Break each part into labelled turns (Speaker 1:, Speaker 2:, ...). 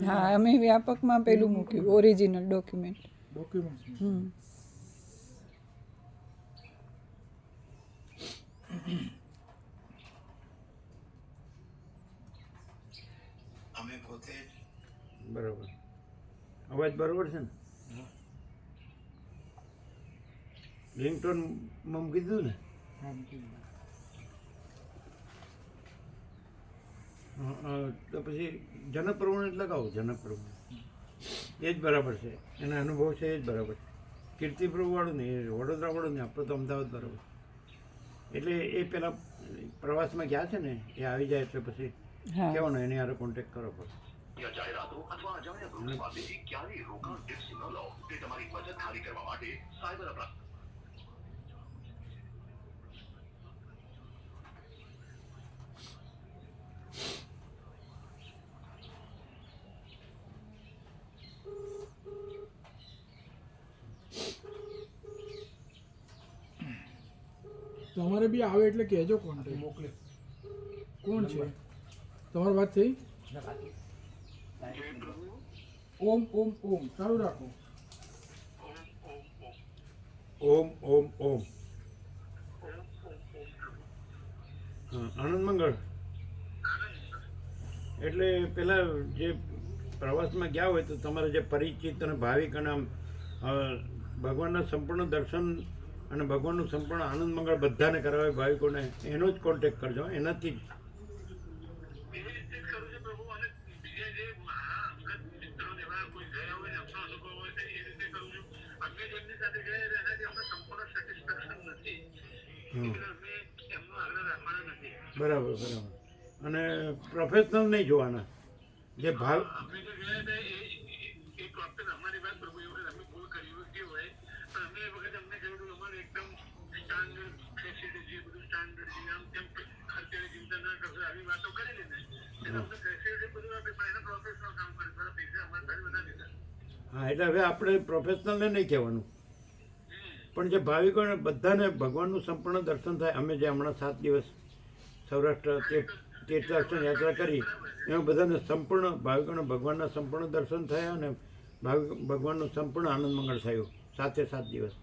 Speaker 1: હા અમે વ્યાપકમાં પેલું મૂક્યું ઓરિજિનલ ડોક્યુમેન્ટ
Speaker 2: ડોક્યુમેન્ટ
Speaker 1: હમ.
Speaker 3: અમે પોતે
Speaker 4: બરાબર. અવાજ બરાબર છે ને? રિંગટોન મમ કીધું ને?
Speaker 2: હા મૂકી
Speaker 4: તો પછી જનપ્રવણ જ લગાવો જનપ્રવણ. એ જ બરાબર છે. એના અનુભવ છે એ જ બરાબર છે. કીર્તિપ્રભુવાળું નહીં એ વડોદરાવાળું નહીં આપણે તો અમદાવાદ બરાબર એટલે એ પેલા પ્રવાસમાં ગયા છે ને એ આવી જાય એટલે પછી
Speaker 1: કહેવાનો
Speaker 4: કહેવાનું એની હારે કોન્ટેક્ટ કરો પડે
Speaker 3: જાહેરાતો અથવા અજાણ્યા ગ્રુપ પાસેથી ક્યારેય રોકાણ ટિપ્સ ન લો. તે તમારી બચત ખાલી કરવા માટે સાયબર અપરાધ
Speaker 2: તમારે બી આવે એટલે કહેજો કોન્ટેક્ટ મોકલે. કોણ છે? તમારી વાત થઈ? ઓમ ઓમ ઓમ. ચાલુ રાખો.
Speaker 4: ઓમ ઓમ ઓમ. હા, આનંદ મંગળ. એટલે પેલા જે પ્રવાસમાં ગયા હોય તો તમારા જે પરિચિત અને ભાવિક અને આમ, ભગવાનના સંપૂર્ણ દર્શન અને ભગવાનનું સંપૂર્ણ આનંદ મંગળ બધાને કરાવે, ભાવિકોને એનો જ કોન્ટેક્ટ કરજો એનાથી જ. બરાબર બરાબર. અને પ્રોફેશનલ નહીં જોવાના. જે
Speaker 5: બીજા સ્ટાન્ડર્ડ ફેસિલિટી જે બધું સ્ટાન્ડર્ડ છે આમ તેમ ખર્ચાની ચિંતા ના કરશો આવી વાતો કરેલી ને. એટલે અમને ફેસિલિટી બધું આપી પણ એને પ્રોફેશનલ કામ કરે થોડા પૈસા અમારે પાસે બધા લીધા.
Speaker 4: હા એટલે હવે આપણે પ્રોફેશનલને નહીં કહેવાનું. પણ જે ભાવિકોને બધાને ભગવાનનું સંપૂર્ણ દર્શન થાય અમે જે હમણાં સાત દિવસ સૌરાષ્ટ્ર તીર્થ તીર્થ યાત્રા કરી એમાં બધાને સંપૂર્ણ ભાવિકોને ભગવાનના સંપૂર્ણ દર્શન થયા અને ભાવિક ભગવાનનું સંપૂર્ણ આનંદ મંગળ થયું સાતે સાત દિવસ.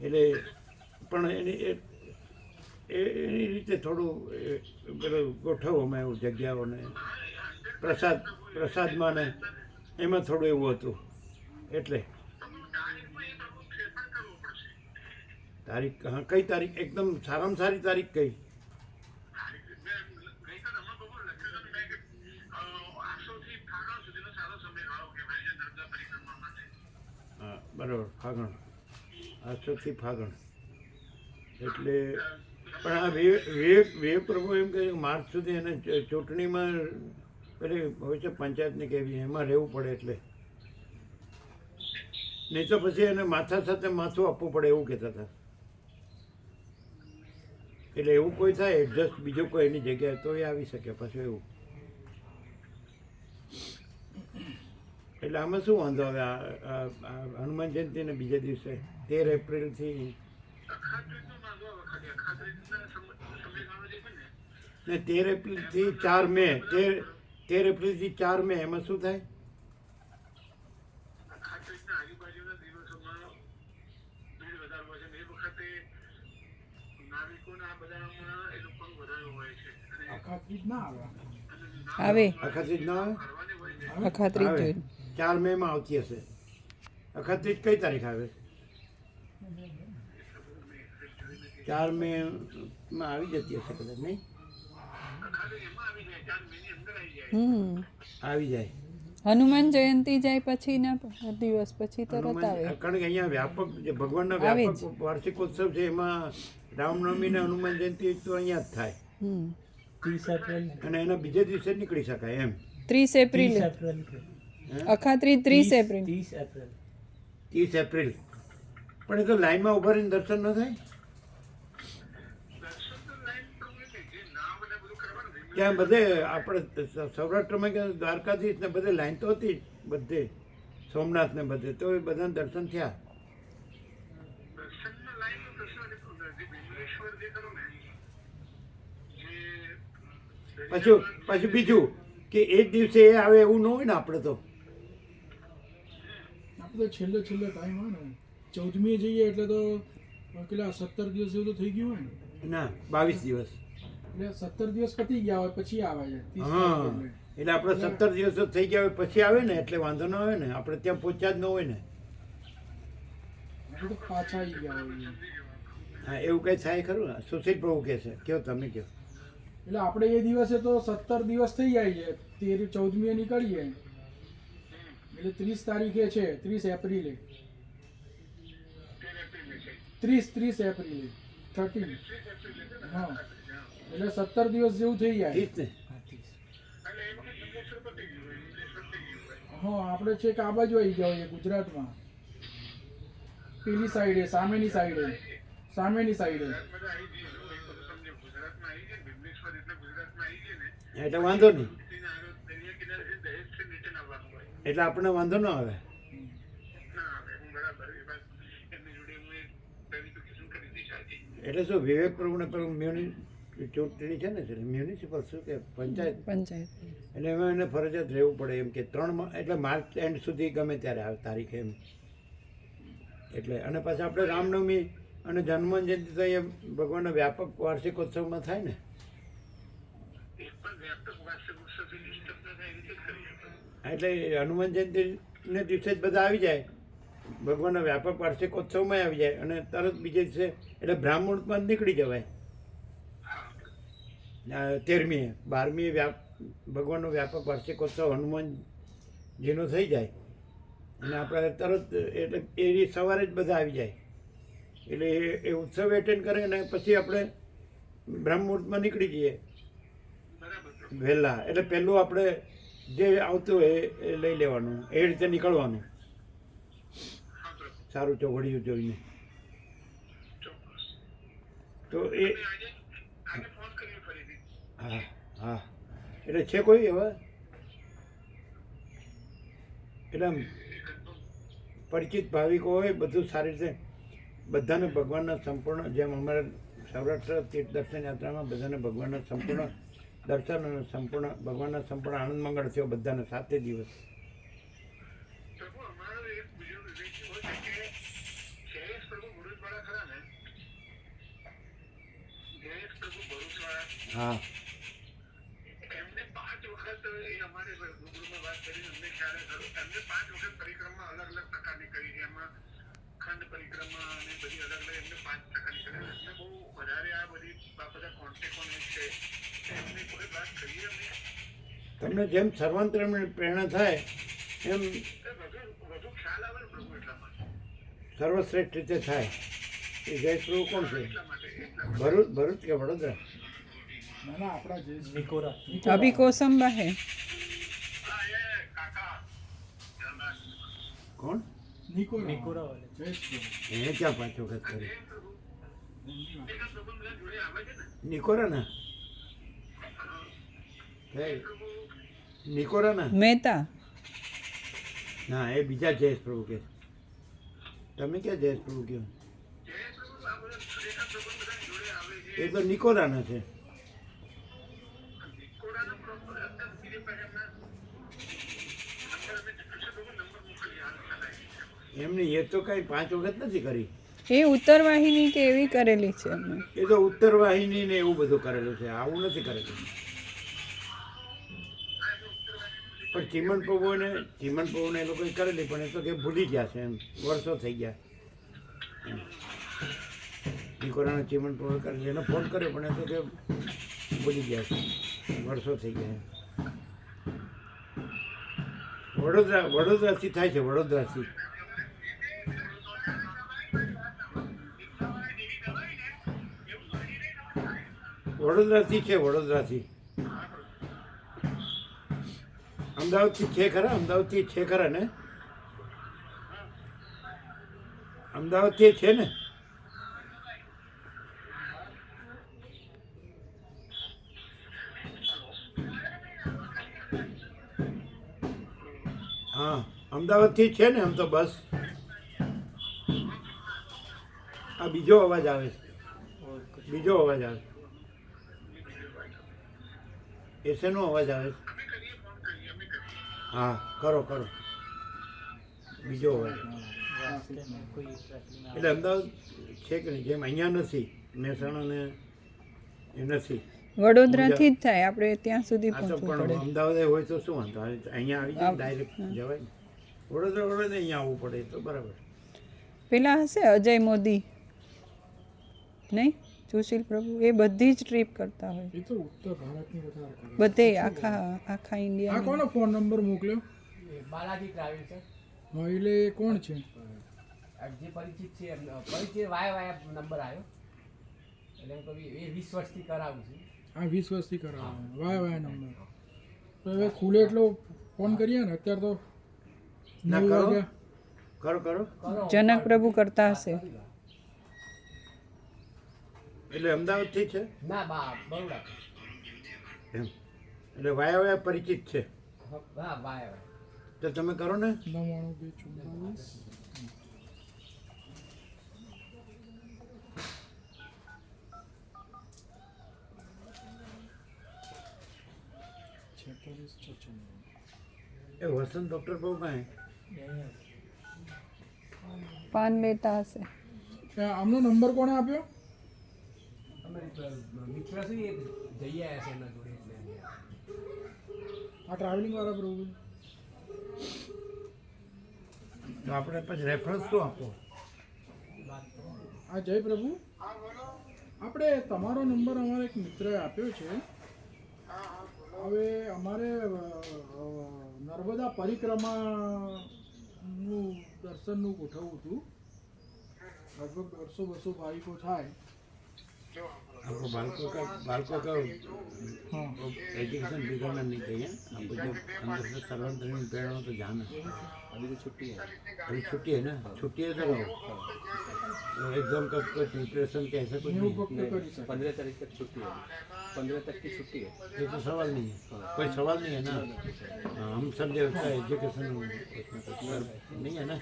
Speaker 4: એટલે પણ એની એની રીતે થોડું પેલું ગોઠવવામાં એવું જગ્યાઓને. પ્રસાદ, પ્રસાદમાં ને એમાં થોડું એવું હતું. એટલે. તારીખ, હા, કઈ તારીખ? એકદમ સારામાં સારી તારીખ કઈ?
Speaker 5: આસોથી
Speaker 4: બરાબર, ફાગણ. આઠસોથી ફાગણ. એટલે પણ આ વે વે પ્રભુ એમ કહે માર્ચ સુધી એને ચૂંટણીમાં પેલી હોય છે પંચાયતની કેવી એમાં રહેવું પડે એટલે. નહીં તો પછી એને માથા સાથે માથું આપવું પડે એવું કહેતા હતા. એટલે એવું કોઈ થાય, એડજસ્ટ બીજું કોઈ એની જગ્યાએ તો એ આવી શકે પાછું એવું. એટલે આમાં શું વાંધો આવે? આ હનુમાન જયંતિને બીજા દિવસે તેર એપ્રિલથી
Speaker 5: ને
Speaker 4: તેર એપ્રિલથી ચાર મે તેર તેર એપ્રિલથી ચાર મે એમાં શું થાય?
Speaker 2: આવે.
Speaker 4: અખાત્રીજ ના આવે?
Speaker 1: અખાત્રીજ
Speaker 4: ચાર મે માં આવતી હશે. અખાત્રીજ કઈ તારીખ આવે? ચાર મે માં આવી જતી હશે કદાચ નહીં?
Speaker 5: આવી જાય. ચાર મહિની અંદર આવી જાય
Speaker 1: હમ
Speaker 4: આવી જાય
Speaker 1: હનુમાન જયંતિ જાય પછી ના દિવસ પછી તરત આવે
Speaker 4: કારણ કે અહીંયા વ્યાપક જે ભગવાનના વ્યાપક વાર્ષિકોત્સવ છે એમાં રામનવમી ને હનુમાન જયંતિ તો અહીંયા જ થાય.
Speaker 1: હમ.
Speaker 4: અને એના બીજે દિવસે નીકળી શકાય એમ.
Speaker 1: ત્રીસ એપ્રિલ. અખાત્રીજ ત્રીસ એપ્રિલ.
Speaker 4: ત્રીસ એપ્રિલ. પણ એ તો લાઈનમાં ઊભા રહીને દર્શન ન થાય
Speaker 5: દર્શન તો લાઈન પ્રભુ એટલે જે નામ અને બધું કરવાનું છે
Speaker 4: ત્યાં બધે આપણે સૌરાષ્ટ્રમાં કે દ્વારકાધીશ ને બધે લાઈન તો હતી બધે સોમનાથ ને બધે તો એ બધાને દર્શન થયા.
Speaker 5: પછી
Speaker 4: પાછું પાછું બીજું કે એ જ દિવસે એ આવે એવું ન હોય ને આપણે તો.
Speaker 2: આપણે તો છેલ્લો છેલ્લો ટાઈમ હોય ને. ચૌદમીએ જઈએ એટલે તો કેટલા સત્તર દિવસ જેવું તો થઈ ગયું હોય ને.
Speaker 4: ના બાવીસ દિવસ.
Speaker 2: એટલે સત્તર દિવસ પતી ગયા હોય પછી આવે છે.
Speaker 4: હા.
Speaker 2: એટલે.
Speaker 4: આપણે સત્તર દિવસ થઈ ગયા હોય પછી આવે ને એટલે વાંધો ન આવે ને. આપણે ત્યાં પહોંચ્યા જ ન હોય ને.
Speaker 2: પાછા આવી ગયા
Speaker 4: હા એવું કંઈ થાય ખરું? ને સુશીલ પ્રભુ કહે છે. કયો તમે કહો.
Speaker 2: એટલે આપણે એ દિવસે તો સત્તર દિવસ થઈ જાય છે. તેર ચૌદમીએ નીકળીએ. એટલે ત્રીસ તારીખે છે ત્રીસ એપ્રિલે. ત્રીસ ત્રીસ એપ્રિલે. થર્ટીન. હા. એટલે સત્તર દિવસ જેવું થઈ જાય. હા આપણે છેક આ બાજુ આવી ગયા હોય ગુજરાતમાં. પેલી સાઈડે સામેની સાઈડે સામેની સાઈડે
Speaker 6: એટલે
Speaker 4: વાંધો નહીં.
Speaker 6: છે
Speaker 4: એટલે આપણને વાંધો ન આવે. એટલે શું વિવેક પ્રભુને પેલું મ્યુનિ ચૂંટણી છે ને મ્યુનિસિપલ શું કે પંચાયત?
Speaker 1: પંચાયત.
Speaker 4: એટલે એમાં એને ફરજિયાત રહેવું પડે એમ કે ત્રણ એટલે માર્ચ એન્ડ સુધી ગમે ત્યારે આવે તારીખે એમ. એટલે અને પાછા આપણે રામનવમી અને જન્મ જયંતિ તો અહીંયા ભગવાનના વ્યાપક વાર્ષિકોત્સવમાં થાય ને.
Speaker 6: પણ એ
Speaker 4: એટલે હનુમાન જયંતિને દિવસે જ બધા આવી જાય. ભગવાનના વ્યાપક વાર્ષિકોત્સવમાં આવી જાય અને તરત બીજે દિવસે એટલે બ્રાહ્મણમાં નીકળી જવાય. તેરમીએ બારમીએ વ્યાપ, ભગવાનનો વ્યાપક વાર્ષિકોત્સવ હનુમાનજીનો થઈ જાય. અને આપણે તરત, એટલે એ સવારે જ બધા આવી જાય. એટલે એ ઉત્સવ એટેન્ડ કરે અને પછી આપણે બ્રહ્મમુહૂર્તમાં નીકળી જઈએ. વહેલા. એટલે પહેલું આપણે જે આવતું હોય એ લઈ લેવાનું. એ રીતે નીકળવાનું. સારું ચોઘડિયું જોઈને. તો એ
Speaker 6: તમે આજે આજે ફોન કર્યો ફરીથી
Speaker 4: હા હા. એટલે છે કોઈ હવે? એટલે પરિચિત ભાવિકો હોય બધું સારી રીતે બધાને ભગવાનના સંપૂર્ણ જેમ અમારે સૌરાષ્ટ્ર તીર્થ દર્શન યાત્રામાં બધાને ભગવાનના સંપૂર્ણ દર્શન અને સંપૂર્ણ ભગવાનના સંપૂર્ણ આનંદ મંગળ થયો બધાને સાતે દિવસ.
Speaker 6: પ્રભુ અમારો એક બીજો વિવેકી હોય છે કે જયેશ પ્રભુ ભરૂચવાળા ખરા ને જયેશ પ્રભુ ભરૂચવાળા
Speaker 4: હા
Speaker 6: એમને પાંચ વખત એ અમારે રૂબરૂમાં વાત કરીને અમને ખ્યાલ આવ્યો એમને પાંચ વખત પરિક્રમા અલગ અલગ પ્રકારની કરી છે. એમાં ખંડ પરિક્રમા અને બધી અલગ અલગ એમને પાંચ પ્રકારની કરી એમને બહુ વધારે આ બધી બધા કોન્ટેક્ટ છે એમને કોઈ વાત કરીએ અમે.
Speaker 4: તમને જેમ સર્વાંતર પ્રેરણા થાય એમ
Speaker 6: વધુ ખ્યાલ આવે પ્રભુ એટલા માટે.
Speaker 4: સર્વશ્રેષ્ઠ રીતે થાય. એ જય પ્રભુ કોણ છે?
Speaker 6: એટલા માટે
Speaker 4: ભરૂચ ભરૂચ કે વડોદરા?
Speaker 2: ના ના આપણા જે નિકોરા
Speaker 1: અભી કોસંબા હા.
Speaker 4: કોણ?
Speaker 2: નિકોરા નિકોરા જયેશ પ્રભુ.
Speaker 4: ક્યાં પાંચ વખત કરી?
Speaker 6: એક પ્રભુ બધા જોડે આવે છે ને
Speaker 4: નિકોરાના? નિકોરાના
Speaker 1: મહેતા.
Speaker 4: ના એ બીજા જયેશ પ્રભુ કે તમે ક્યાં જયેશ પ્રભુ કહો? એ તો નિકોરાના છે
Speaker 6: કોડાનો પ્રોપર અંદર બીજે પાસે એમના અંદર અમે કૃષ્ણ પ્રભુ નંબર મોકલી હાલ ચલાવી
Speaker 4: એમની એ તો કઈ પાંચ વખત નથી કરી
Speaker 1: એ ઉત્તર વાહિની કે એવી કરેલી છે
Speaker 4: એ તો ઉત્તર વાહિની ને એવું બધું કરેલું છે આવું નથી કરેલું પણ ચીમન પ્રભુને ચીમન પ્રભુને એ લોકોએ કરેલી પણ એ તો કે ભૂલી ગયા છે એમ વર્ષો થઈ ગયા એમ. નિકોરાના ચીમન પ્રભુએ કરેલી એને ફોન કર્યો પણ એ તો કે ભૂલી ગયા છે વર્ષો થઈ ગયા. વડોદરા વડોદરાથી થાય છે વડોદરાથી વડોદરાથી છે, વડોદરાથી. અમદાવાદથી છે ખરા? અમદાવાદથી છે ખરા ને? અમદાવાદથી છે ને? હા, અમદાવાદથી છે ને આમ તો બસ. આ બીજો અવાજ આવે છે. બીજો અવાજ આવે એ શેનો અવાજ આવે છે.
Speaker 6: અમે કરીએ ફોન
Speaker 4: હા કરો કરો. બીજો હોય એટલે અમદાવાદ છે કે નહીં? જેમ અહીંયા નથી મહેસાણા ને એ નથી.
Speaker 1: વડોદરાથી જ થાય આપણે ત્યાં સુધી પહોંચવું પડે.
Speaker 4: અમદાવાદ હોય તો શું વાંધો? અહીંયા આવી જાય ડાયરેક્ટ જવાય. ને વડોદરા વડોદરા અહીંયા આવવું પડે તો બરાબર.
Speaker 1: પેલા હશે અજય મોદી? નહીં? સુશીલ પ્રભુ એ બધી જ ટ્રીપ કરતા હોય.
Speaker 2: એ તો ઉત્તર ભારતની
Speaker 1: બધે આખા આખા
Speaker 2: આ
Speaker 1: ઇન્ડિયા
Speaker 2: કોનો ફોન નંબર મોકલ્યો?
Speaker 7: બાલાજી ટ્રાવેલ છે.
Speaker 2: હા એટલે કોણ છે?
Speaker 7: જે પરિચિત છે પરિચિત વાય વાય નંબર આવ્યો એટલે હું કહું એ વીસ વર્ષથી કરાવું છું.
Speaker 2: આ વીસ વર્ષથી કરાવે. વાય વાય નંબર તો હવે ખુલે એટલો ફોન કરીએ ને અત્યારે તો
Speaker 4: ના
Speaker 2: નવ વાગ્યા.
Speaker 4: કરો. કરો.
Speaker 1: જનક પ્રભુ કરતા હશે.
Speaker 4: એટલે અમદાવાદથી છે?
Speaker 7: ના બા બરોડા.
Speaker 4: એમ. એટલે વાયા વાયા પરિચિત છે.
Speaker 7: હા વાય વાય
Speaker 4: તો તમે કરો ને.
Speaker 2: નવ્વાણું બે ચુમ્માલીસ છેતાલીસ
Speaker 4: એ વસંત ડૉક્ટર બહુ કાંઈ.
Speaker 1: પાન મહેતા હશે.
Speaker 2: આમનો નંબર કોણે આપ્યો?
Speaker 7: અમે મિત્ર છે જઈ આવ્યા છે એમના જોડે એટલે
Speaker 2: આ ટ્રાવેલિંગ વાળા પ્રભુ
Speaker 4: તો આપણે પછી રેફરન્સ તો આપો.
Speaker 2: હા જય પ્રભુ. આપણે તમારો નંબર અમારે એક મિત્રએ આપ્યો છે. હવે અમારે નર્મદા પરિક્રમાનું દર્શનનું ગોઠવવું હતું. લગભગ દોઢસો બસો ભાવિકો થાય.
Speaker 4: आपको बालकों का बालकों का एजुकेशन बिगड़ना नहीं चाहिए आपको जो अंदर से सर्वंत्र में पेड़ हो तो जाना
Speaker 7: अभी तो छुट्टी है
Speaker 4: अभी छुट्टी है ना छुट्टी है तो रहो एग्जाम का कोई प्रिपरेशन का ऐसा कुछ नहीं
Speaker 7: पंद्रह तारीख तक छुट्टी है पंद्रह तक की छुट्टी है
Speaker 4: ये तो सवाल नहीं है कोई सवाल नहीं है ना हम सब जो उसका एजुकेशन नहीं है ना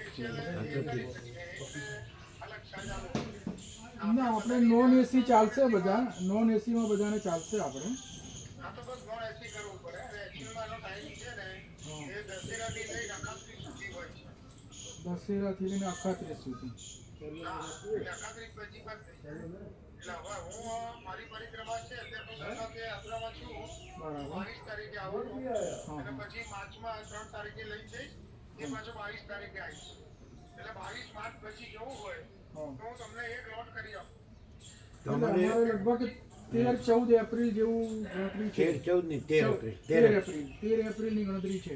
Speaker 2: ના આપણે નોન એસી ચાલશે બધા નોન એસીમાં બધાને ચાલશે આપણે
Speaker 5: આ તો બસ નોન એસી કરવું પડે અને એકચ્યુઅલમાં એનો ટાઈમ છે ને એ દશેરાથી લઈને અખાત્રીજ સુધી હોય છે
Speaker 2: દશેરાથી લઈને અખાત્રીસ સુધી
Speaker 5: હા એટલે અખાત્રીજ પછી બંધ થઈ જાય એટલે હવે હું અ, મારી પરિક્રમા છે અત્યારે હું ગુજરાતે યાત્રામાં છું
Speaker 2: બરાબર
Speaker 5: બાવીસ તારીખે આવવાનું
Speaker 2: હા
Speaker 5: અને પછી માર્ચમાં ત્રણ તારીખે લઈ જઈશ એ પાછો બાવીસ તારીખે આવીશ એટલે બાવીસ માર્ચ પછી જવું હોય
Speaker 2: હા
Speaker 5: તો તમને એક
Speaker 2: તેર ચૌદ એપ્રિલ જેવું ગણતરી છે.
Speaker 4: તેર ચૌદની
Speaker 2: તેર
Speaker 4: એપ્રિલ
Speaker 2: તેર એપ્રિલ તેર એપ્રિલની ગણતરી છે.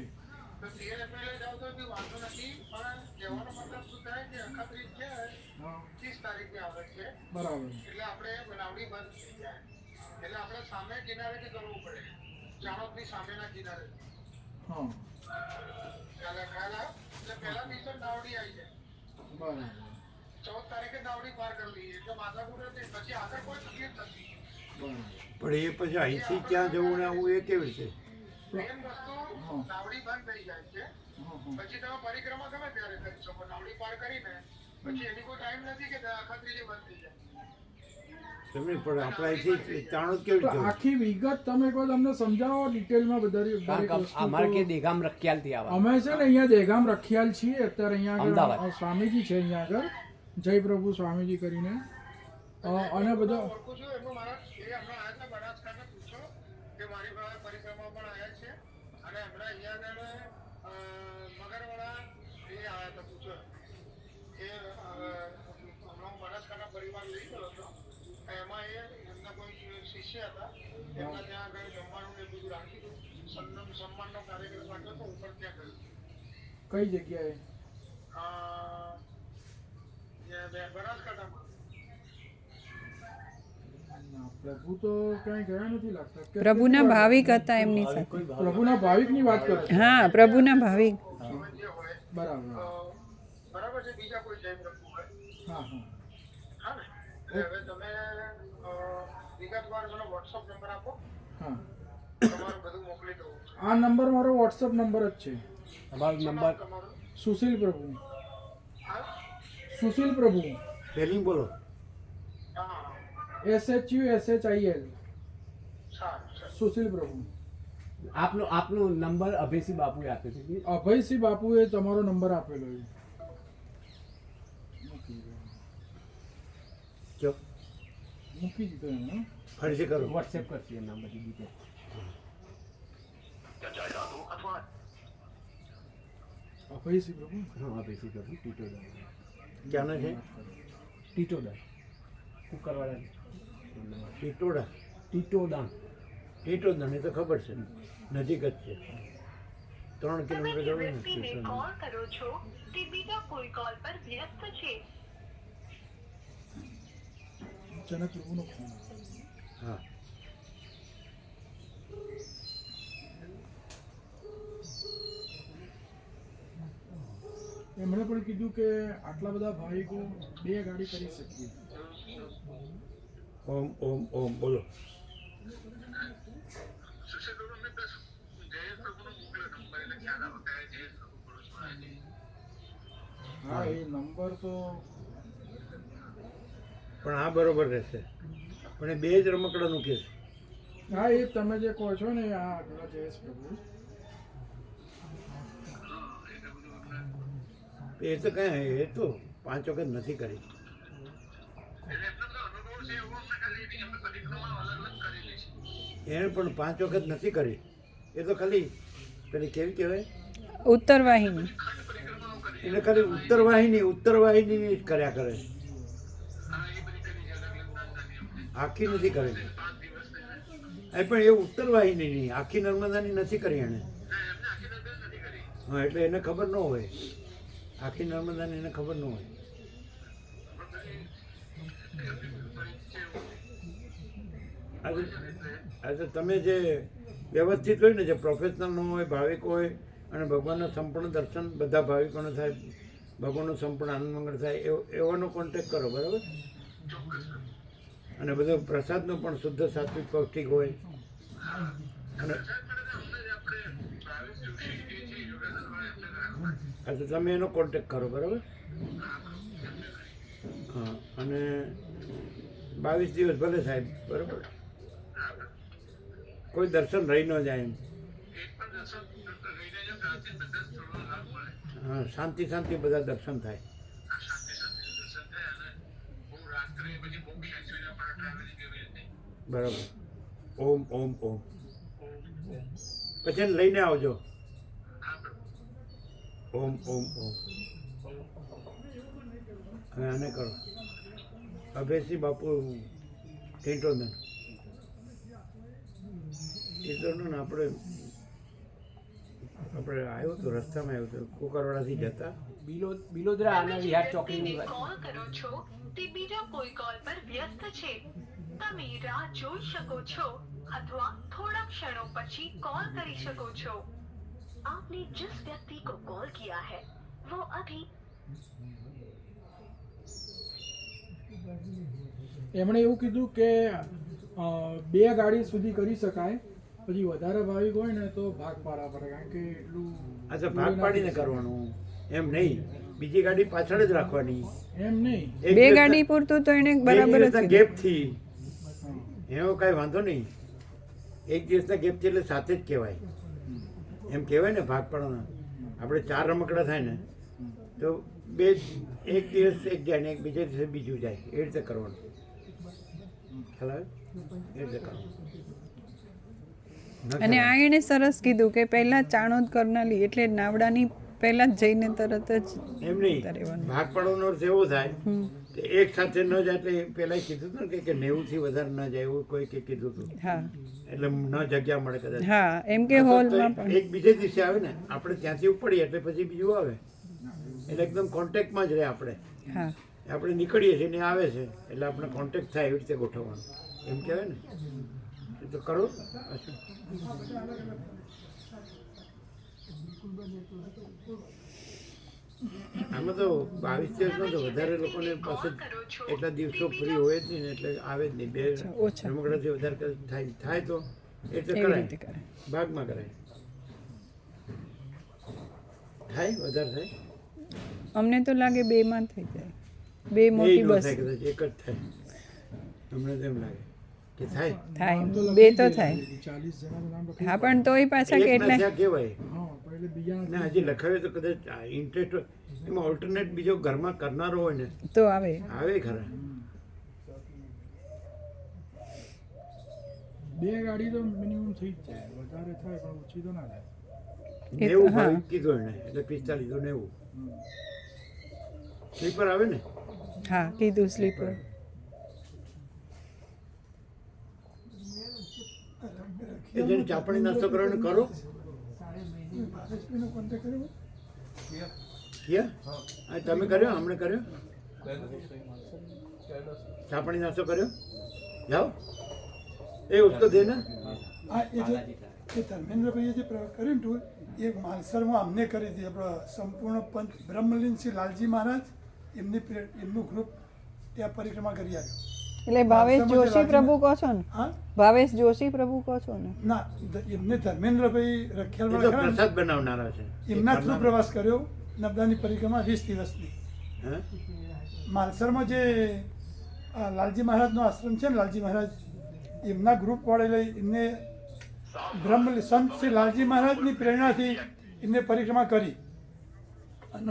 Speaker 5: આવે છે.
Speaker 2: બરાબર.
Speaker 5: એટલે આપણે બનાવડી બંધ જાય. એટલે આપણે સામે કિનારે કરવું પડે. ચાણોદની સામેના કિનારે.
Speaker 2: હા.
Speaker 5: એટલે પહેલા મિશન નાવડી આવી જાય.
Speaker 2: બરાબર.
Speaker 5: ચૌદ તારીખે નાવડી પાર કરી લઈએ. એટલે માથાકૂટ નથી પછી આગળ કોઈ તકલીફ નથી.
Speaker 4: પણ એ પછી અહીંથી ક્યાં જવું ને આવું એ કેવી રીતે
Speaker 5: મેન વસ્તુ નાવડી બંધ થઈ જાય છે.
Speaker 2: હા હા
Speaker 5: પછી તમે પરિક્રમા ગમે ત્યારે કરી શકો. નાવડી પાર કરીને પછી એની કોઈ ટાઈમ નથી કે અખાત્રીજે બંધ થઈ જાય.
Speaker 4: તમે પણ આપણે અહીંથી ચાણોદ કેવી
Speaker 2: આખી વિગત તમે કોઈ તમને સમજાવો ડિટેલમાં બધા
Speaker 7: અમારે કે દેગામ રખિયાલથી આવે.
Speaker 2: અમે છે ને અહીંયા દેગામ રખિયાલ છીએ. અત્યારે અહીંયા આગળ સ્વામીજી છે અહીંયા આગળ. જય પ્રભુ સ્વામીજી કરીને. અને બધો
Speaker 5: પરિવાર લઈ ગયો હતો. એમાં એ એમના કોઈ શિષ્ય હતા. એમના ત્યાં આગળ જમવાનું એ બધું રાખી દીધું સન્માનનો કાર્યક્રમ રાખ્યો તો ઉપર ત્યાં ગયો.
Speaker 2: કઈ જગ્યાએ
Speaker 5: અ, એ બે- બનાસકાંઠામાં
Speaker 2: ના, પ્રભુ તો ક્યાંય ગયા નથી લાગતા.
Speaker 1: પ્રભુના ભાવિક હતા એમની સાથે.
Speaker 2: પ્રભુના ભાવિકની વાત કરો
Speaker 1: હા પ્રભુના ભાવિક.
Speaker 2: બરાબર.
Speaker 5: બરાબર છે બીજા કોઈ જય પ્રભુ હોય?
Speaker 2: હા હા.
Speaker 5: હા હવે તમે વિગતવાર મને વોટ્સઅપ નંબર આપો.
Speaker 2: હા.
Speaker 5: તમારું બધું મોકલી દઉં.
Speaker 2: આ નંબર મારો વોટ્સઅપ નંબર જ છે.
Speaker 7: અમારો નંબર
Speaker 2: સુશીલ પ્રભુ.
Speaker 5: હા
Speaker 2: સુશીલ પ્રભુ.
Speaker 4: સ્પેલિંગ બોલો.
Speaker 5: હા.
Speaker 2: S H U S H
Speaker 5: I L
Speaker 2: Sushil Prabhu.
Speaker 7: આપનો આપનો નંબર અભયસિંહ બાપુએ આપ્યો છે કે?
Speaker 2: અભયસિંહ બાપુએ તમારો નંબર આપેલો છે. મૂકી દીધો.
Speaker 4: જો
Speaker 2: મૂકી દીધો એમણે
Speaker 4: ફરીથી કરો.
Speaker 7: વોટ્સએપ કરશે એના બધી ડિટેલ
Speaker 2: અભયસિંહ પ્રભુ?
Speaker 7: હા અભયસિંહ પ્રભુ ટીટોદર
Speaker 4: ક્યાંના છે
Speaker 7: ટીટોડા કુકરવાડા
Speaker 4: ટીટોડા
Speaker 7: ટીટોદાન
Speaker 4: ટીટોદણ એ તો ખબર છે નજીક જ છે ત્રણ કિલોમીટર જવું ને સ્ટેશન
Speaker 8: કોલ કરો છો તે બીજા કોઈ કોલ પર વ્યસ્ત છે.
Speaker 2: જનક પ્રભુનો ફોન
Speaker 4: હા
Speaker 2: એમણે પણ કીધું કે આટલા બધા ભાવિકો બે ગાડી કરી શકીએ.
Speaker 4: ઓમ ઓમ ઓમ બોલો.
Speaker 2: હા એ નંબર તો
Speaker 4: પણ આ બરોબર રહેશે. પણ એ બે જ રમકડાનું કેસ.
Speaker 2: હા એ તમે જે કહો છો ને આ પેલા જયેશ પ્રભુ.
Speaker 4: એ તો કઈ એ તો પાંચ વખત નથી કરી. એણે પણ પાંચ વખત નથી કરી. એ તો ખાલી પેલી કેવી કહેવાય?
Speaker 1: ઉત્તર વાહિની
Speaker 4: એને ખાલી ઉત્તર વાહિની ઉત્તર વાહિની જ કર્યા કરે. આખી નથી
Speaker 5: કરેલી
Speaker 4: એ પણ એ ઉત્તર વાહિની આખી નર્મદાની નથી કરી એણે હા એટલે એને ખબર ન હોય. આખી નર્મદાની એને ખબર ન હોય. આજે તમે જે વ્યવસ્થિત હોય ને, જે પ્રોફેશનલ હોય, ભાવિક હોય, અને ભગવાનના સંપૂર્ણ દર્શન બધા ભાવિકોને થાય, ભગવાનનો સંપૂર્ણ આનંદ મંગળ થાય, એવો, એવાનો કોન્ટેક કરો, બરાબર? અને બધો પ્રસાદનો પણ શુદ્ધ સાત્વિક પૌષ્ટિક હોય. અને હા તો તમે એનો કોન્ટેક્ટ કરો, બરાબર? હા, અને બાવીસ દિવસ ભલે સાહેબ, બરાબર? કોઈ દર્શન રહી ન જાય એમ. હા, શાંતિ શાંતિ, બધા દર્શન થાય. બરાબર. ઓમ ઓમ ઓમ. પછી લઈને આવજો. ઓમ ઓમ ઓમ. અને આને કરો. અભેસી બાપુ ટેન્ટોદન ટેન્ટોદન આપણે આપણે આવ્યો તો રસ્તામાં આવ્યો તો કુકરવાડાથી જતા.
Speaker 7: બિલો બિલોદરા અને વિહાર ચોકડીની વાત.
Speaker 8: કોલ કરો છો તે બીજા કોઈ કોલ પર વ્યસ્ત છે. તમે રાહ જોઈ શકો છો અથવા થોડા ક્ષણો પછી કોલ કરી શકો છો. आपने जिस व्यक्ति को कॉल किया है वो अभी
Speaker 2: એમણે એવું કીધું કે અ, બે ગાડી સુધી કરી શકાય પછી વધારે ભાવિક હોય ને તો ભાગ પાડવા પડે કારણ કે એટલું
Speaker 4: આ તો ભાગ પાડીને કરવાનું એમ નહીં બીજી ગાડી પાછળ જ રાખવાની
Speaker 2: એમ નહીં
Speaker 4: એક
Speaker 1: બે
Speaker 4: દિવસના-
Speaker 1: ગાડી પૂરતું તો એને
Speaker 4: બે
Speaker 1: બરાબર જ
Speaker 4: દિવસના
Speaker 1: કીધું.
Speaker 4: ગેપથી
Speaker 2: હા.
Speaker 4: એનો કાંઈ વાંધો નહીં એક દિવસના ગેપથી એટલે સાથે જ કહેવાય એમ કહેવાય ને ભાગ પાડવાના. આપણે ચાર રમકડા થાય ને તો બે એક દિવસ એક જાય ને એક બીજે દિવસે બીજું જાય. એ રીતે કરવાનું. ખ્યાલ આવે? એ રીતે કરવાનું.
Speaker 1: અને આ એણે સરસ કીધું કે પહેલા ચાણોદ કરનાલી એટલે નાવડાની પહેલા જ જઈને તરત જ
Speaker 4: એમ નહીં. ભાગ પાડવાનો અર્થ એવો થાય એક સાથે ન જાય એટલે પેલા કીધું હતું ને કે- નેવું નેવુંથી વધારે ન જાય એવું કોઈ કે કીધું હતું. એટલે ન જગ્યા મળે કદાચ.
Speaker 1: હા એમ કે હોલમાં
Speaker 4: એક બીજે દિવસે આવે ને આપણે ત્યાંથી ઉપડીએ એટલે પછી બીજું આવે. એટલે એકદમ કોન્ટેક્ટમાં જ રહે આપણે. આપણે નીકળીએ છીએ ને આવે છે એટલે આપણે કોન્ટેક્ટ થાય એવી રીતે ગોઠવવાનું. એમ કહેવાય ને? એ તો કરો પાછું. આમાં તો બાવીસ દિવસમાં તો વધારે લોકોને પાસે એટલા દિવસો ફ્રી હોય જ નહીં એટલે આવે જ નહીં. બે રમકડાથી વધારે કદાચ થાય થાય તો એટલે કરાય. ભાગમાં કરાય. થાય વધારે થાય?
Speaker 1: અમને તો લાગે બે માં થઈ જાય. બે મોટી બસ.
Speaker 4: એક જ થાય. અમને તો એમ લાગે કે થાય.
Speaker 1: થાય. બે તો થાય. હા પણ તોય પાછા કેટલા
Speaker 4: કહેવાય.
Speaker 2: એટલે બીજાના
Speaker 4: ને હજી લખાવે તો કદાચ ઇન્ટરેસ્ટ એમાં ઓલ્ટરનેટ બીજો ઘરમાં કરનારો હોય ને.
Speaker 1: તો આવે.
Speaker 4: આવે ખરા.
Speaker 2: બે ગાડી તો મિનિમમ થઈ જ જાય. વધારે થાય પણ ઓછી તો ના થાય.
Speaker 4: નેવું ભાવ કીધું એને એટલે પિસ્તાલીસ તો નેવું. સ્લીપર આવે ને?
Speaker 1: હા કીધું સ્લીપર.
Speaker 4: ચાપણી નાસ્તો કરવાનો કરો. ક્યાં હા, તમે કર્યો? હમણે કર્યો? છાપણી નાસ્તો કર્યો? જાઓ. એ ઉસકો દે
Speaker 9: ને. હા, એ જે ધર્મેન્દ્રભાઈએ જે કર્યું હતું એ માલસરમાં અમને કરી હતી. આપણો સંપૂર્ણ પંચ શ્રી લાલજી મહારાજ એમની એમનું ગ્રુપ ત્યાં પરિક્રમા કરી આવ્યું.
Speaker 1: એટલે ભાવેશ જોશી પ્રભુ કહો છો ને? ભાવેશ જોશી પ્રભુ કહો છો ને?
Speaker 9: ના એમને ધર્મેન્દ્રભાઈ ને,
Speaker 4: પ્રસાદ બનાવનારા છે.
Speaker 9: એમના થ્રુ પ્રવાસ કર્યો. નબદાની પરિક્રમા વીસ દિવસની. માલસરમાં જે લાલજી મહારાજનો આશ્રમ છે ને લાલજી મહારાજ એમના ગ્રુપ વાળે લઈ એમને બ્રહ્મ સંત શ્રી લાલજી મહારાજની પ્રેરણાથી એમને પરિક્રમા કરી.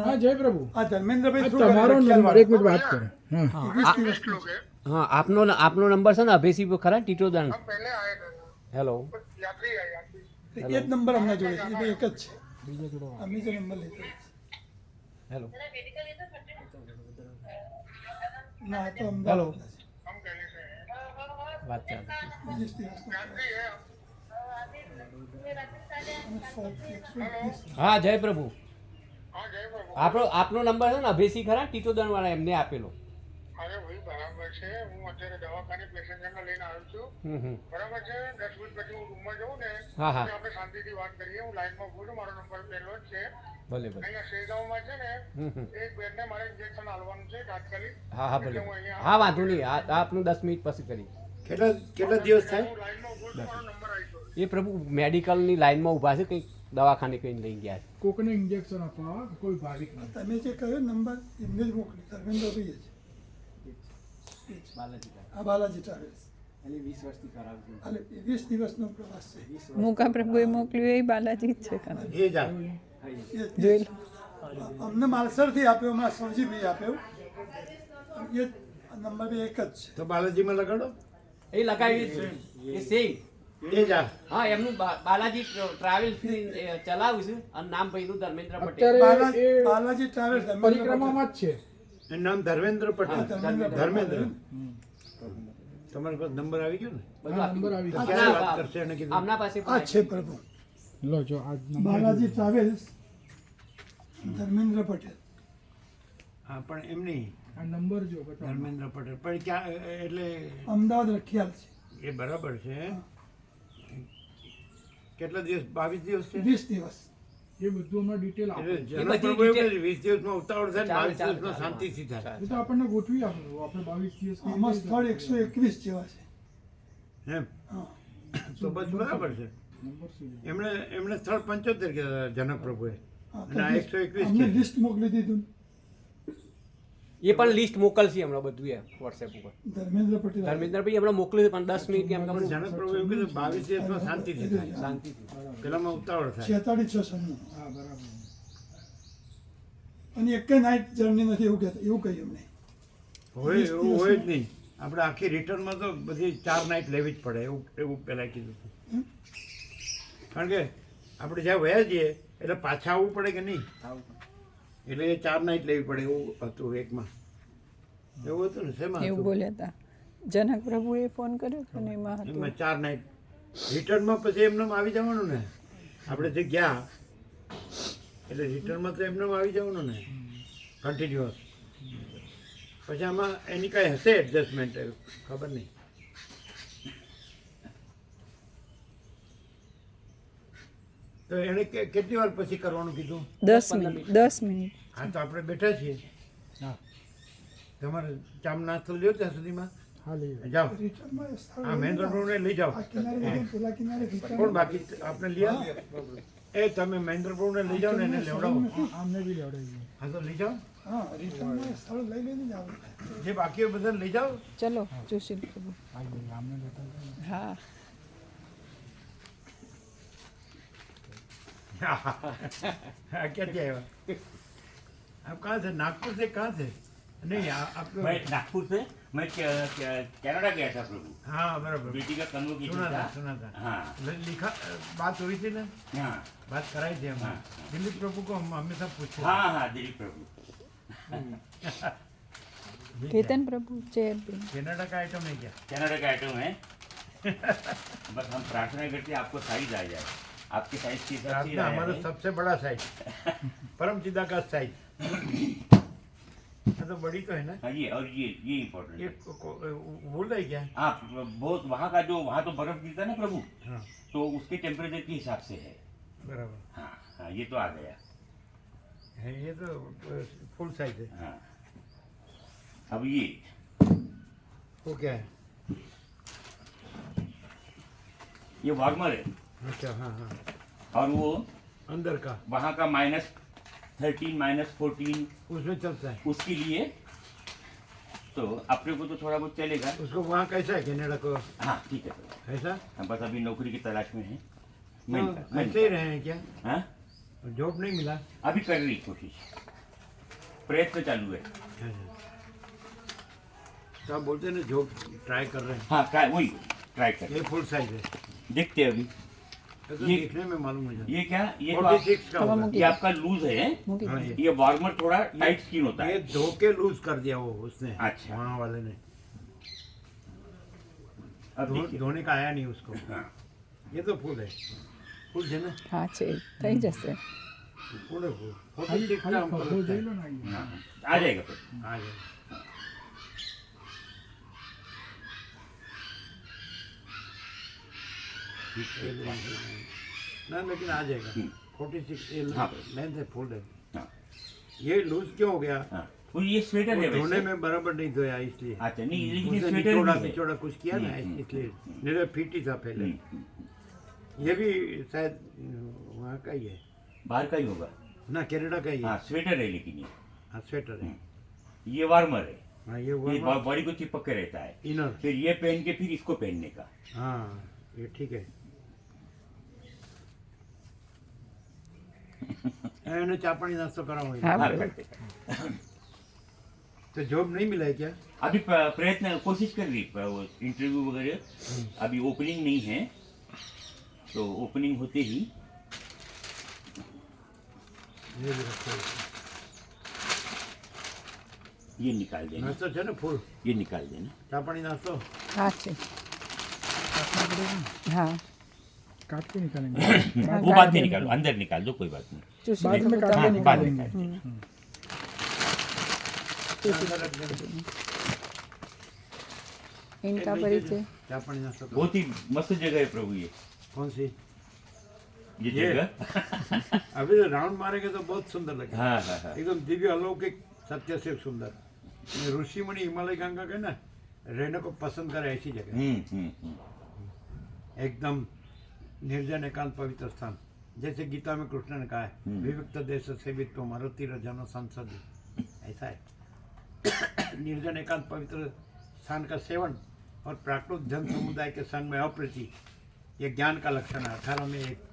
Speaker 2: હા જય પ્રભુ.
Speaker 9: આ ધર્મેન્દ્રભાઈ
Speaker 2: તમારો એક મિનિટ વાત કરો. હા.
Speaker 7: હા આપનો આપનો નંબર છે ને અભેસી ખરા? ટીટોદાન હેલો.
Speaker 9: એ જ નંબર અમને જોડે છે ભાઈ એક જ છે. બીજો જોડો અમે જે નંબર લીધો
Speaker 7: હેલો.
Speaker 9: ના? તો
Speaker 5: હેલો.
Speaker 7: વાત ચાલે. હા જય પ્રભુ. આપણો આપનો નંબર છે ને અભેસી ખરા? ટીટોદાન વાળા એમને આપેલો.
Speaker 5: અરે ભાઈ બરાબર છે. હું અત્યારે દવાખાને પેશન્ટને લઈને આવ્યો છું.
Speaker 7: હમ હમ.
Speaker 5: બરાબર છે? દસ મિનિટ પછી હું રૂમમાં જઉં ને
Speaker 7: હા, હા.
Speaker 5: આપણે શાંતિથી વાત કરીએ. હું લાઈનમાં ઊભો છું મારો નંબર પહેલો જ છે.
Speaker 7: ભલે ભલે.
Speaker 5: અહીંયા શેરગાંવમાં છે ને એક બેડને મારે ઇન્જેક્શન આલવાનું છે તાત્કાલિક.
Speaker 7: હા હા ભલે.
Speaker 5: હું અહીંયા
Speaker 7: હા વાંધો નહીં. આ આપનું દસ મિનિટ પછી કરી.
Speaker 4: કેટલા કેટલા દિવસ થાય?
Speaker 5: હું લાઈનમાં ઊભો છું મારો નંબર આવી
Speaker 7: એ પ્રભુ મેડિકલની લાઈનમાં ઊભા છે કંઈક દવાખાને કઈ લઈ ગયા છે.
Speaker 2: કોકને ઇન્જેક્શન આપવા કોઈ ભાવિક
Speaker 9: તમે જે કહ્યું નંબર એમને જ મોકલી ધર્મેન્દ્રભાઈએ જ આ બાલાજી ટ્રાવેલ્સ એ વીસ દિવસનો પ્રવાસ છે.
Speaker 1: મુકા પ્રભુએ મોકલ્યું એ બાલાજી જ છે કાના
Speaker 4: એ જા
Speaker 9: એ જ-
Speaker 1: જોઈ લો.
Speaker 9: અમને માલસરથી આપ્યો હમણાં સવજીભાઈ આપ્યો. એ નંબર બી એક જ છે.
Speaker 4: તો બાલાજીમાં લગાડો.
Speaker 7: એ લગાવી છે. એ સેમ.
Speaker 4: એ જા
Speaker 7: હા એમનું બાલાજી ટ્રાવેલ્સ ચલાવ્યું છે. અને નામ ભાઈનું ધર્મેન્દ્ર પટેલ.
Speaker 9: બાલાજી ટ્રાવેલ્સ
Speaker 2: પરિક્રમામાં જ છે.
Speaker 4: એનું નામ ધર્મેન્દ્ર પટેલ.
Speaker 9: હા, ધર્મેન્દ્ર
Speaker 4: ધર્મેન્દ્ર. તમારી પાસે નંબર આવી ગયો ને?
Speaker 2: નંબર આવી ગયો.
Speaker 4: ક્યારે વાત કરશે એને કીધું?
Speaker 7: આમના પાસે
Speaker 9: આ છે પ્રભુ.
Speaker 2: લો જો આ નંબર
Speaker 9: બાલાજી ટ્રાવેલ્સ ધર્મેન્દ્ર પટેલ.
Speaker 4: હા પણ એમ નહીં.
Speaker 2: આ નંબર જો
Speaker 4: ધર્મેન્દ્ર પટેલ. પણ ક્યાં એટલે
Speaker 9: અમદાવાદ રખિયાલ છે.
Speaker 4: એ બરાબર છે. કેટલા દિવસ બાવીસ દિવસ છે?
Speaker 9: વીસ દિવસ.
Speaker 2: એ બધું હમણાં ડિટેલ
Speaker 7: એ બધી detail-
Speaker 4: વીસ દિવસમાં ઉતાવળ થાય ને
Speaker 7: ચાલે,
Speaker 4: બાવીસ
Speaker 7: ચાલે,
Speaker 4: દિવસમાં
Speaker 7: ચાલે.
Speaker 4: શાંતિથી થાય.
Speaker 2: એ તો આપણને ગોઠવી આપો આપણે બાવીસ દિવસ
Speaker 9: આમાં સ્થળ એકસો એકવીસ જેવા છે.
Speaker 4: એમ?
Speaker 9: હા.
Speaker 4: તો બસ બરાબર છે.
Speaker 2: નંબર શું છે?
Speaker 4: એમણે એમણે સ્થળ પંચોતેર કીધા હતા જનક પ્રભુએ
Speaker 9: હા,
Speaker 4: અને આ એકસો એકવીસ
Speaker 9: અમને
Speaker 4: છે.
Speaker 9: લિસ્ટ મોકલી દીધું
Speaker 7: એ પણ લિસ્ટ મોકલશે હમણાં બધું એ વોટ્સએપ ઉપર.
Speaker 9: ધર્મેન્દ્ર પટેલ.
Speaker 7: ધર્મેન્દ્રભાઈ હમણાં મોકલ્યું છે પણ દસ મિનિટ એમ
Speaker 4: પણ જનક પ્રભુ એવું કીધું બાવીસ દિવસમાં શાંતિથી થાય.
Speaker 7: શાંતિ
Speaker 4: પેલામાં ઉતાવળ થાય.
Speaker 9: છેતાળીસ છસો નું
Speaker 2: હા બરાબર.
Speaker 9: અને એક નાઇટ જર્ની નથી એવું કહેતા એવું કહ્યું અમને.
Speaker 4: હોય એવું હોય જ નહીં. આપણે આખી રિટર્નમાં તો બધી ચાર નાઇટ લેવી જ પડે એવું એવું પહેલાં કીધું હતું. કારણ કે આપણે જ્યાં વયા જઈએ એટલે પાછા આવવું પડે કે નહીં? એટલે એ ચાર નાઇટ લેવી પડે એવું હતું એકમાં. એવું હતું ને શેમાં
Speaker 1: એવું બોલ્યા હતા. જનક પ્રભુએ ફોન કર્યો હતો ને એમાં
Speaker 4: એમાં ચાર નાઇટ રિટર્નમાં પછી એમને આવી જવાનું ને. આપણે જે ગયા એટલે રિટર્નમાં તો એમને આવી જવાનું ને? કન્ટિન્યુઅસ પછી આમાં એની કાંઈ હશે એડજસ્ટમેન્ટ ખબર નહીં. તો એણે કેટલી વાર પછી કરવાનું કીધું?
Speaker 1: દસ મિનિટ દસ મિનિટ.
Speaker 4: હા તો આપણે બેઠા છીએ.
Speaker 2: હા.
Speaker 4: તમારે ચામ નાસ્તો લ્યો ત્યાં સુધીમાં?
Speaker 2: હા લઈ
Speaker 4: જાઓ. હા મહેન્દ્ર લઈ જાઓ. કોણ બાકી? આપણે લઈ આવો એ તમે મહેન્દ્રપુરને લઈ જાઓ ને એને લેવડાવો.
Speaker 2: અમને બી લેવડાવી
Speaker 4: હા તો લઈ જાઓ.
Speaker 9: લઈ જાઓ જે
Speaker 4: બાકી બધા લઈ જાઓ.
Speaker 1: ચલો જોશી પ્રભુ
Speaker 4: અમને લેતા છે? નાગપુર છે કહાં છે? નહીં આપ નાગપુર છે?
Speaker 10: मैं कनाडा गया था प्रभु।
Speaker 4: हाँ बराबर
Speaker 10: बेटी का कन्वो की
Speaker 4: सुना था सुना था।
Speaker 10: हाँ।
Speaker 4: लिखा बात हुई थी ना?
Speaker 10: हाँ।
Speaker 4: बात कराई थी हाँ,
Speaker 10: हाँ,
Speaker 4: दिलीप प्रभु को हम हमेशा पूछे। हाँ
Speaker 10: हाँ दिलीप प्रभु।
Speaker 1: हम्म। केतन प्रभु
Speaker 4: कनाडा का आइटम है क्या?
Speaker 10: कनाडा का आइटम है। बस हम प्रार्थना करते हैं आपको साइज़ आ जाए। आपके साइज़ की
Speaker 4: हमारा सबसे बड़ा साइज़ परम चिदा का साइज़ तो बड़ी तो है ना।
Speaker 10: हाँ ये और ये ये इम्पोर्टेंट
Speaker 4: ये
Speaker 10: है।
Speaker 4: भूल रही क्या?
Speaker 10: हाँ बहुत वहाँ का जो वहाँ तो बर्फ़ गिरता है ना प्रभु
Speaker 4: हाँ।
Speaker 10: तो उसके टेम्परेचर के हिसाब से है।
Speaker 4: बराबर।
Speaker 10: हाँ हाँ ये तो आ गया।
Speaker 4: है ये तो फुल साइज़ है।
Speaker 10: हाँ। अब ये।
Speaker 4: वो क्या है?
Speaker 10: ये वार्मर है।
Speaker 4: अच्छा हाँ हाँ।
Speaker 10: और वो
Speaker 4: अंदर का।
Speaker 10: वहाँ का माइनस थर्टीन माइनस फोर्टीन
Speaker 4: उसमें चलता है।
Speaker 10: उसके लिए तो अपने को तो थोड़ा बहुत चलेगा।
Speaker 4: उसको वहाँ कैसा है कनाडा को
Speaker 10: हाँ ठीक है
Speaker 4: ऐसा?
Speaker 10: हम बस अभी नौकरी की तलाश में हैं।
Speaker 4: तो ऐसे ही रहे हैं। क्या?
Speaker 10: हाँ?
Speaker 4: जॉब नहीं मिला?
Speaker 10: अभी कर रही कोशिश। प्रयत्न चालू है।
Speaker 4: तो आप बोलते हैं ना जॉब ट्राई कर रहे हैं।
Speaker 10: हाँ वही ट्राई कर
Speaker 4: ये फुल साइज़ है।
Speaker 10: देखते हैं अभी।
Speaker 4: ये में मालूम
Speaker 10: ये क्या? ये तो
Speaker 4: का
Speaker 10: ये आपका लूज है
Speaker 4: हाँ ये
Speaker 10: वार्मर थोड़ा टाइट स्किन होता है।
Speaker 4: ये धो लूज कर दिया वो उसने
Speaker 10: अच्छा।
Speaker 4: वहाँ वाले ने। धोने का आया नहीं उसको।
Speaker 10: हाँ।
Speaker 4: ये तो फूल है। फूल है ना?
Speaker 1: हाँ चाहिए कहीं जैसे।
Speaker 4: फूल है फूल। हाँ,
Speaker 10: आ जाएगा फिर।
Speaker 4: आ जाएगा। ना लेकिन आ जाएगा।
Speaker 10: हम्म।
Speaker 4: फोर्टी सिक्स
Speaker 10: हाँ।
Speaker 4: लेंथ है फुल है।
Speaker 10: हाँ।
Speaker 4: ये लूज क्यों हो गया?
Speaker 10: हाँ। वो ये स्वेटर है
Speaker 4: धोने में बराबर नहीं धोया इसलिए।
Speaker 10: अच्छा नहीं लेकिन ये स्वेटर
Speaker 4: निचोड़ा
Speaker 10: भी
Speaker 4: कुछ किया ना
Speaker 10: हम्म,
Speaker 4: इसलिए
Speaker 10: हम्म,
Speaker 4: नहीं तो फिट ही था पहले। ये भी शायद वहाँ का ही है।
Speaker 10: बाहर का ही होगा।
Speaker 4: ना कनाडा का ही है।
Speaker 10: हाँ स्वेटर है लेकिन ये।
Speaker 4: हाँ स्वेटर है।
Speaker 10: ये वार्मर है।
Speaker 4: हाँ ये
Speaker 10: बॉडी को चिपक के रहता है।
Speaker 4: इनर
Speaker 10: फिर ये पहन के फिर इसको पहनने का।
Speaker 4: हाँ ये ठीक है। એને ચા પાણી નાસ્તો કરાવો
Speaker 1: હા
Speaker 10: हाँ
Speaker 1: બરાબર.
Speaker 10: करते हैं।
Speaker 4: तो जॉब नहीं मिला है क्या
Speaker 10: अभी प- प्रयत्न कोशिश कर रही है, वो इंटरव्यू वगैरह अभी ओपनिंग नहीं है तो ओपनिंग होते ही
Speaker 4: ये भी रखो
Speaker 10: ये निकाल देना
Speaker 4: નાસ્તો છે ને ફૂલ
Speaker 10: ये निकाल देना
Speaker 4: ચા પાણી નાસ્તો
Speaker 1: હા છે હા
Speaker 2: काट के निकालेंगे
Speaker 10: वो बाद में निकालो अंदर निकाल दो कोई बात नहीं
Speaker 2: बाद में
Speaker 10: काट
Speaker 2: के
Speaker 10: निकाल
Speaker 4: इनका परिचय
Speaker 10: बहुत ही मस्त जगह है प्रभु ये
Speaker 4: कौन सी
Speaker 10: ये जगह
Speaker 4: अभी तो राउंड मारेंगे तो बहुत सुंदर लगेगा
Speaker 10: हाँ
Speaker 4: एकदम दिव्य अलौकिक सत्य से सुंदर ऋषिमणि हिमालय गंगा के ना रहने को पसंद करे ऐसी जगह एकदम निर्जन एकांत पवित्र स्थान जैसे गीता में कृष्ण ने कहा है
Speaker 10: हम्म।
Speaker 4: विविक्त देश सेवित तो मरती जन संसद ऐसा है निर्जन एकांत पवित्र स्थान का सेवन और प्राकृत जन समुदाय के संग में अप्रीति ये ज्ञान का लक्षण है अठारह में एक